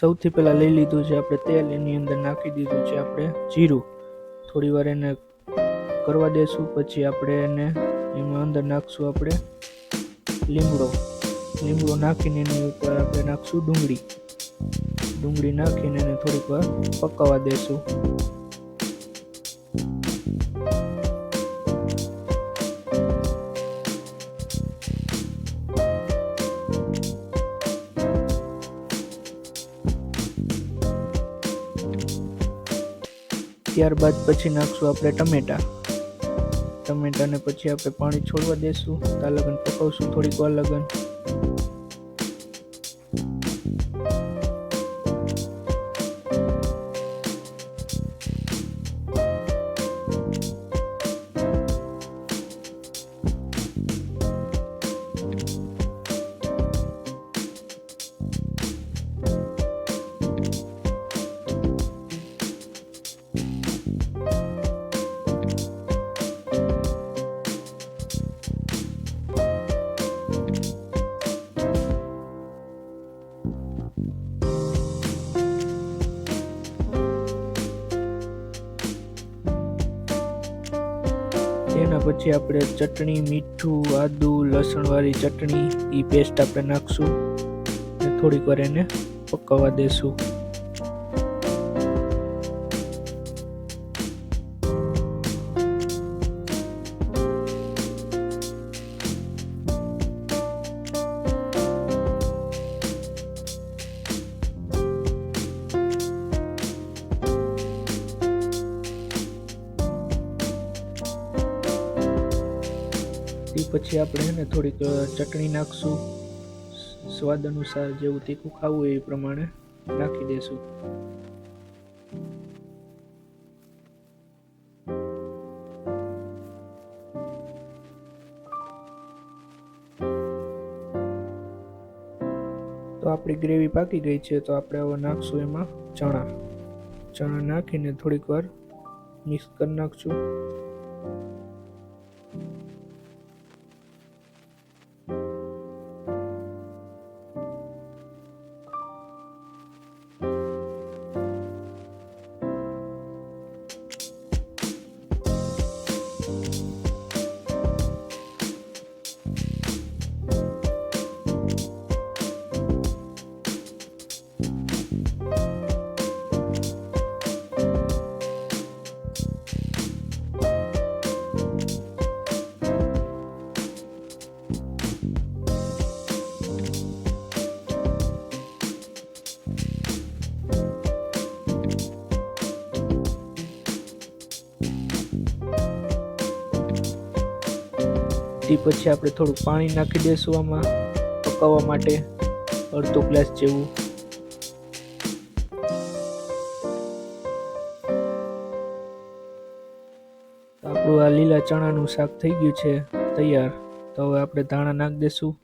સૌથી પહેલાં લઈ લીધું છે આપણે તેલ, એની અંદર નાખી દીધું છે આપણે જીરું. થોડી વાર એને કરવા દેશું, પછી આપણે એને એમાં અંદર નાખશું આપણે લીમડો. લીમડો નાખીને એની ઉપર આપણે નાખશું ડુંગળી. ડુંગળી નાખીને એને થોડીક વાર પકાવવા દેશું. ત્યારબાદ પછી નાખશું આપણે ટમેટા. ટમેટાને પછી આપણે પાણી છોડવા દેશું. તાલગન લગન પકવશું થોડીક વાર લગન. તેના પછી આપણે ચટણી, મીઠું, આદુ, લસણવાળી ચટણી એ પેસ્ટ આપણે નાખશું. થોડીક વાર એને પકવવા દેશું. પછી આપણે એને થોડીક ચટણી નાખશું. સ્વાદ અનુસાર જેવું તીખું ખાવું એ પ્રમાણે નાખી દેશું. તો આપણી ગ્રેવી પાકી ગઈ છે, તો આપણે હવે નાખશું એમાં ચણા. ચણા નાખીને થોડીક વાર મિક્સ કરી નાખશું. તે પછી આપણે થોડું પાણી નાખી દઈશું આમાં પકાવવા માટે. અડધો ગ્લાસ જેવું. આપણું આ લીલા ચણાનું શાક થઈ ગયું છે, તૈયાર. તો હવે આપણે ધાણા નાખી દઈશું